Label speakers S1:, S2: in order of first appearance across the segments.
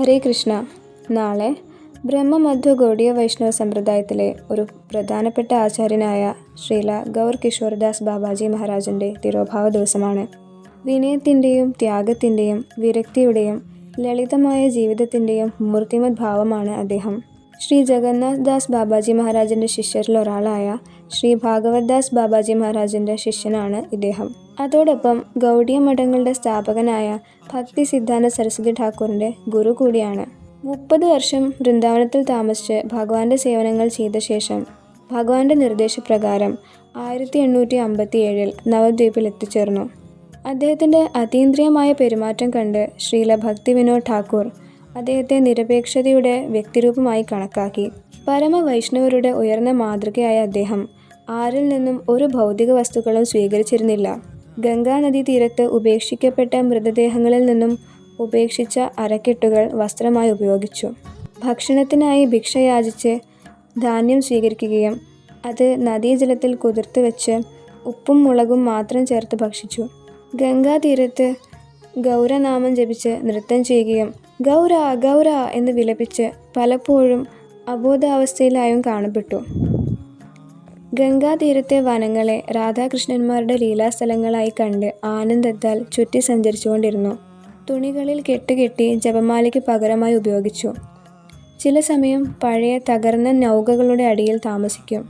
S1: ഹരേ കൃഷ്ണ. നാളെ ബ്രഹ്മമധ്വ ഗൗഡിയ വൈഷ്ണവ സമ്പ്രദായത്തിലെ ഒരു പ്രധാനപ്പെട്ട ആചാര്യനായ ശ്രീല ഗൗർ കിഷോർദാസ് ബാബാജി മഹാരാജന്റെ തിരോഭാവ ദിവസമാണ്. വിനയത്തിന്റെയും ത്യാഗത്തിന്റെയും വിരക്തിയുടെയും ലളിതമായ ജീവിതത്തിന്റെയും മൂർത്തിമത് ഭാവമാണ് അദ്ദേഹം. ശ്രീ ജഗന്നാഥ് ദാസ് ബാബാജി മഹാരാജന്റെ ശിഷ്യരിൽ ഒരാളായ ശ്രീ ഭാഗവത് ദാസ് ബാബാജി മഹാരാജന്റെ ശിഷ്യനാണ് ഇദ്ദേഹം. അതോടൊപ്പം ഗൗഡിയ മഠങ്ങളുടെ സ്ഥാപകനായ ഭക്തി സിദ്ധാന്ത സരസ്വതി ഠാക്കൂറിന്റെ ഗുരു കൂടിയാണ്. മുപ്പത് വർഷം വൃന്ദാവനത്തിൽ താമസിച്ച് ഭഗവാന്റെ സേവനങ്ങൾ ചെയ്ത ശേഷം ഭഗവാന്റെ നിർദ്ദേശപ്രകാരം ആയിരത്തി എണ്ണൂറ്റി അമ്പത്തി ഏഴിൽ നവദ്വീപിൽ എത്തിച്ചേർന്നു. അദ്ദേഹത്തിന്റെ അതീന്ദ്രിയമായ പെരുമാറ്റം കണ്ട് ശ്രീല ഭക്തി വിനോദ് ഠാക്കൂർ അദ്ദേഹത്തെ നിരപേക്ഷതയുടെ വ്യക്തിരൂപമായി കണക്കാക്കി. പരമവൈഷ്ണവരുടെ ഉയർന്ന മാതൃകയായ അദ്ദേഹം ആരിൽ നിന്നും ഒരു ഭൗതിക വസ്തുക്കളും സ്വീകരിച്ചിരുന്നില്ല. ഗംഗാനദീ തീരത്ത് ഉപേക്ഷിക്കപ്പെട്ട മൃതദേഹങ്ങളിൽ നിന്നും ഉപേക്ഷിച്ച അരക്കെട്ടുകൾ വസ്ത്രമായി ഉപയോഗിച്ചു. ഭക്ഷണത്തിനായി ഭിക്ഷ യാചിച്ച് ധാന്യം സ്വീകരിക്കുകയും അത് നദീജലത്തിൽ കുതിർത്ത് വെച്ച് ഉപ്പും മുളകും മാത്രം ചേർത്ത് ഭക്ഷിച്ചു. ഗംഗാതീരത്ത് ഗൗരനാമം ജപിച്ച് നൃത്തം ചെയ്യുകയും ഗൗര ഗൗര എന്ന് വിലപിച്ച് പലപ്പോഴും അബോധാവസ്ഥയിലായും കാണപ്പെട്ടു. ഗംഗാതീരത്തെ വനങ്ങളെ രാധാകൃഷ്ണന്മാരുടെ ലീലാസ്ഥലങ്ങളായി കണ്ട് ആനന്ദത്താൽ ചുറ്റി സഞ്ചരിച്ചുകൊണ്ടിരുന്നു. തുണികളിൽ കെട്ടുകെട്ടി ജപമാലയ്ക്ക് പകരമായി ഉപയോഗിച്ചു. ചില സമയം പഴയ തകർന്ന നൗകകളുടെ അടിയിൽ താമസിക്കും.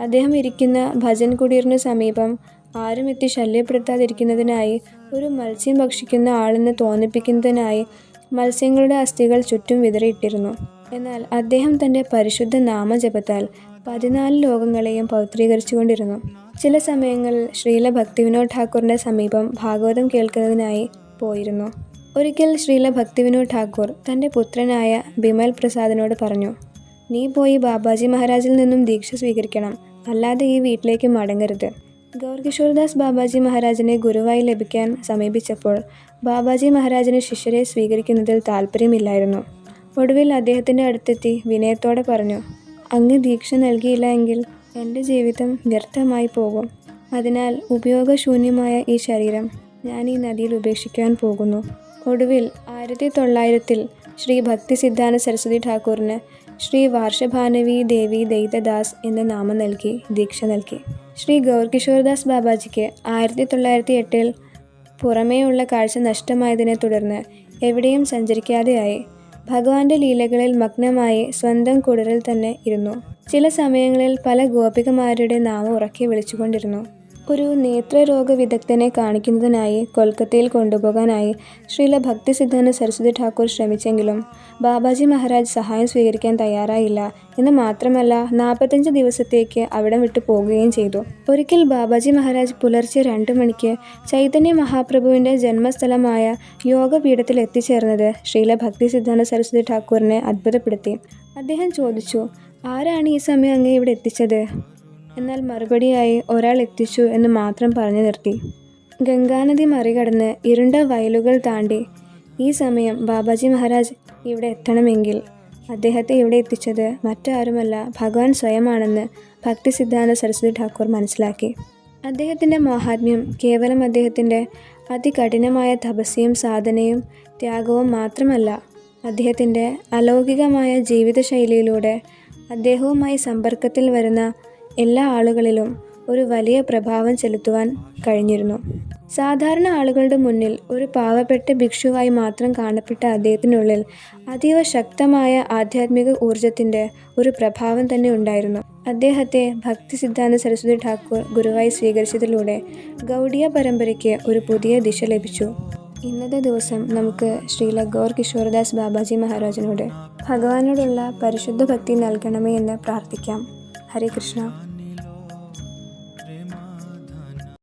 S1: അദ്ദേഹം ഇരിക്കുന്ന ഭജൻ കുടീറിന് സമീപം ആരും എത്തി ശല്യപ്പെടുത്താതിരിക്കുന്നതിനായി ഒരു മത്സ്യം ഭക്ഷിക്കുന്ന ആളെന്ന് തോന്നിപ്പിക്കുന്നതിനായി മത്സ്യങ്ങളുടെ അസ്ഥികൾ ചുറ്റും വിതറിയിട്ടിരുന്നു. എന്നാൽ അദ്ദേഹം തന്റെ പരിശുദ്ധ നാമജപത്താൽ പതിനാല് ലോകങ്ങളെയും പൗത്രീകരിച്ചുകൊണ്ടിരുന്നു ചില സമയങ്ങളിൽ ശ്രീല ഭക്തിവിനോദ് ഠാക്കൂറിന്റെ സമീപം ഭാഗവതം കേൾക്കുന്നതിനായി പോയിരുന്നു. ഒരിക്കൽ ശ്രീല ഭക്തിവിനോദ് ഠാക്കൂർ തന്റെ പുത്രനായ ബിമൽ പ്രസാദിനോട് പറഞ്ഞു നീ പോയി ബാബാജി മഹാരാജിൽ നിന്നും ദീക്ഷ സ്വീകരിക്കണം അല്ലാതെ ഈ വീട്ടിലേക്ക് മടങ്ങരുത്. ഗൗർകിഷോർദാസ് ബാബാജി മഹാരാജിനെ ഗുരുവായി ലഭിക്കാൻ സമീപിച്ചപ്പോൾ ബാബാജി മഹാരാജിന് ശിഷ്യരെ സ്വീകരിക്കുന്നതിൽ താല്പര്യമില്ലായിരുന്നു ഒടുവിൽ അദ്ദേഹത്തിന്റെ അടുത്തെത്തി വിനയത്തോടെ പറഞ്ഞു അങ്ങ് ദീക്ഷ നൽകിയില്ല എങ്കിൽ എന്റെ ജീവിതം വ്യർത്ഥമായി പോകും. അതിനാൽ ഉപയോഗശൂന്യമായ ഈ ശരീരം ഞാൻ ഈ നദിയിൽ ഉപേക്ഷിക്കാൻ പോകുന്നു. ഒടുവിൽ ആയിരത്തി തൊള്ളായിരത്തിൽ ശ്രീ ഭക്തി സിദ്ധാന്ത സരസ്വതി ഠാക്കൂറിന് ശ്രീ വാർഷഭാനവി ദേവി ദൈതദാസ് എന്ന നാമം നൽകി ദീക്ഷ നൽകി. ശ്രീ ഗൗർകിഷോർദാസ് ബാബാജിക്ക് ആയിരത്തി തൊള്ളായിരത്തി എട്ടിൽ പുറമേയുള്ള കാഴ്ച നഷ്ടമായതിനെ തുടർന്ന് എവിടെയും സഞ്ചരിക്കാതെയായി. ഭഗവാന്റെ ലീലകളിൽ മഗ്നമായി സ്വന്തം കുടിറിൽ തന്നെ ഇരുന്നു. ചില സമയങ്ങളിൽ പല ഗോപികമാരുടെ നാമം ഉറക്കെ വിളിച്ചുകൊണ്ടിരുന്നു. ഒരു നേത്രരോഗ വിദഗ്ധനെ കാണിക്കുന്നതിനായി കൊൽക്കത്തയിൽ കൊണ്ടുപോകാനായി ശ്രീല ഭക്തി സിദ്ധാന്ത സരസ്വതി ഠാക്കൂർ ശ്രമിച്ചെങ്കിലും ബാബാജി മഹാരാജ് സഹായം സ്വീകരിക്കാൻ തയ്യാറായില്ല. എന്ന് മാത്രമല്ല നാൽപ്പത്തഞ്ച് ദിവസത്തേക്ക് അവിടം വിട്ടു പോകുകയും ചെയ്തു. ഒരിക്കൽ ബാബാജി മഹാരാജ് പുലർച്ചെ രണ്ടു മണിക്ക് ചൈതന്യ മഹാപ്രഭുവിന്റെ ജന്മസ്ഥലമായ യോഗപീഠത്തിൽ എത്തിച്ചേർന്നത് ശ്രീല ഭക്തി സിദ്ധാന്ത സരസ്വതി ഠാക്കൂറിനെ അത്ഭുതപ്പെടുത്തി. അദ്ദേഹം ചോദിച്ചു ആരാണ് ഈ സമയം അങ്ങേ ഇവിടെ എത്തിച്ചത്? എന്നാൽ മറുപടിയായി ഒരാൾ എത്തിച്ചു എന്ന് മാത്രം പറഞ്ഞു നിർത്തി. ഗംഗാനദി മറികടന്ന് ഇരുണ്ട വയലുകൾ താണ്ടി ഈ സമയം ബാബാജി മഹാരാജ് ഇവിടെ എത്തണമെങ്കിൽ അദ്ദേഹത്തെ ഇവിടെ എത്തിച്ചത് മറ്റാരുമല്ല ഭഗവാൻ സ്വയമാണെന്ന് ഭക്തി സിദ്ധാന്ത സരസ്വതി ഠാക്കൂർ മനസ്സിലാക്കി. അദ്ദേഹത്തിന്റെ മഹാത്മ്യം കേവലം അദ്ദേഹത്തിന്റെ അതികഠിനമായ തപസ്യയും സാധനയും ത്യാഗവും മാത്രമല്ല അദ്ദേഹത്തിന്റെ അലൗകികമായ ജീവിതശൈലിയിലൂടെ അദ്ദേഹവുമായി സമ്പർക്കത്തിൽ വരുന്ന എല്ലാ ആളുകളിലും ഒരു വലിയ പ്രഭാവം ചെലുത്തുവാൻ കഴിഞ്ഞിരുന്നു. സാധാരണ ആളുകളുടെ മുന്നിൽ ഒരു പാവപ്പെട്ട ഭിക്ഷുവായി മാത്രം കാണപ്പെട്ട അദ്ദേഹത്തിനുള്ളിൽ അതീവ ശക്തമായ ആധ്യാത്മിക ഊർജത്തിന്റെ ഒരു പ്രഭാവം തന്നെ ഉണ്ടായിരുന്നു. അദ്ദേഹത്തെ ഭക്തി സിദ്ധാന്ത സരസ്വതി ഠാക്കൂർ ഗുരുവായി സ്വീകരിച്ചതിലൂടെ ഗൗഡിയ പരമ്പരയ്ക്ക് ഒരു പുതിയ ദിശ ലഭിച്ചു. ഇന്നത്തെ ദിവസം നമുക്ക് ശ്രീല ഗൗർ കിഷോർദാസ് ബാബാജി മഹാരാജനോട് ഭഗവാനോടുള്ള പരിശുദ്ധ ഭക്തി നൽകണമേ എന്ന് പ്രാർത്ഥിക്കാം. ഹരേ കൃഷ്ണ.